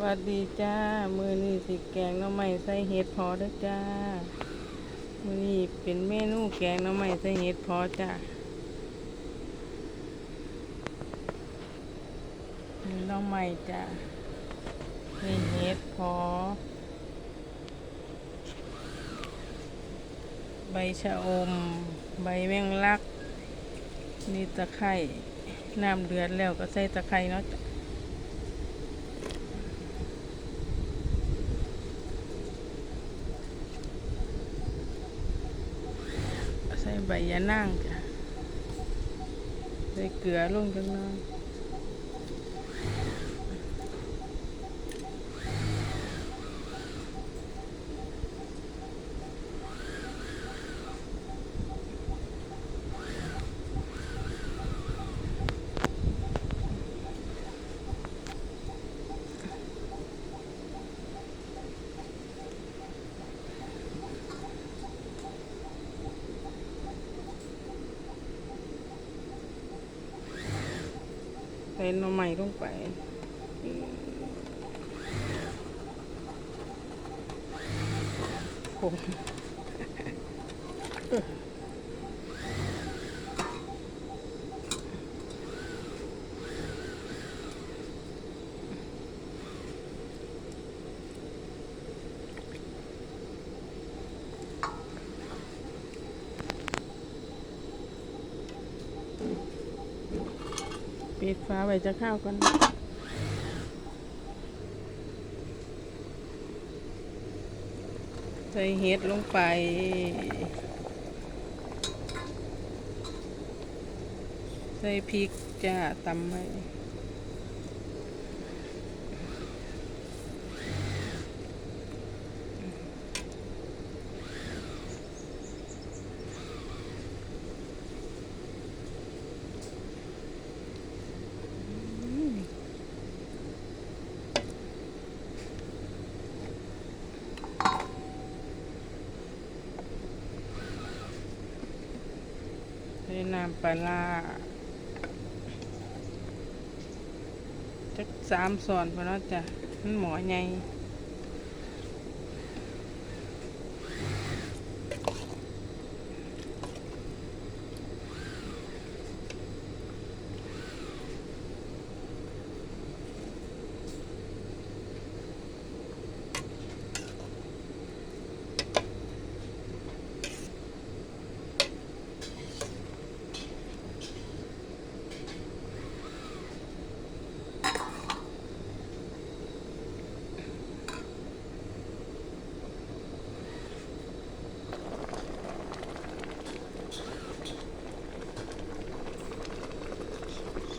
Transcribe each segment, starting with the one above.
วัสดีจ้า มือนี้สิแกงน้ำไม้ใส่เห็ดพอเด้อจ้า มือนี้เป็นเมนูแกงน้ำไม้ใส่เห็ดพอจ้ามีหน้ำไม้จ้านี่เห็ดพอ ใบชะอม ใบแมงลัก นี่ตะไคร่น้ำเดือดแล้วก็ใส่ตะไคร่เนาะจ้ะ ใส่ใบยะนางจ้ะใส่เกลือลงจังน้อย ส่หน่อไม้ลงไปผม ปิดฟ้าไว้จะข้าวกันใส่เห็ดลงไป ใส่พริกจ้าตำไห้ ใส่น้ำปลาจักสามส่วนพอแล้วจ้ะมันหมอไง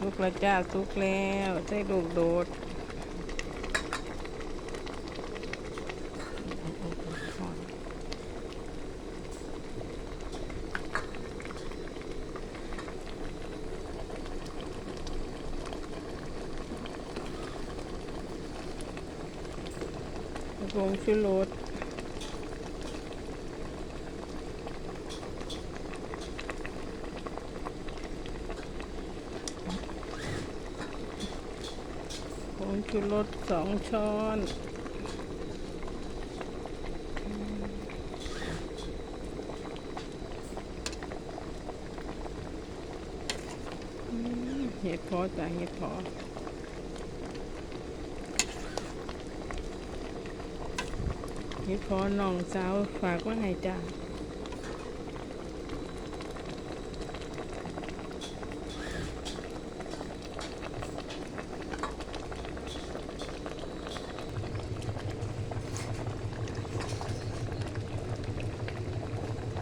สุกแล้วจ้าสุกแล้วใส่ลูกโดดลงชูรส งชูรสสองช้อนเห็ดพอจ้ะเห็ดพอนี่พอน้องสาวฝากว่าไงจ้า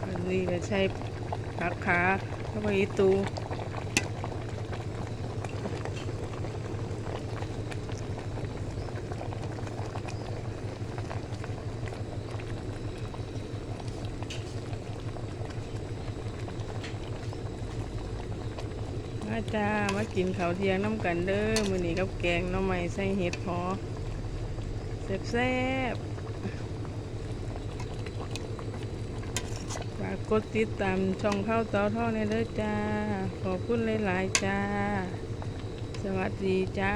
อั นนี้ก็ใช้ผักขาแล้วก็อีตูมาจ้ามากินข้าวเที่ยงน้ำกันเด้อ มือนี้กับแกงหน่อไม้ใส่เห็ดพอแซ่บๆ ฝากกดติดตามช่องข้าวเตาท่อในเด้อจ้า ขอบคุณหลาย ๆ จ้า สวัสดีจ้า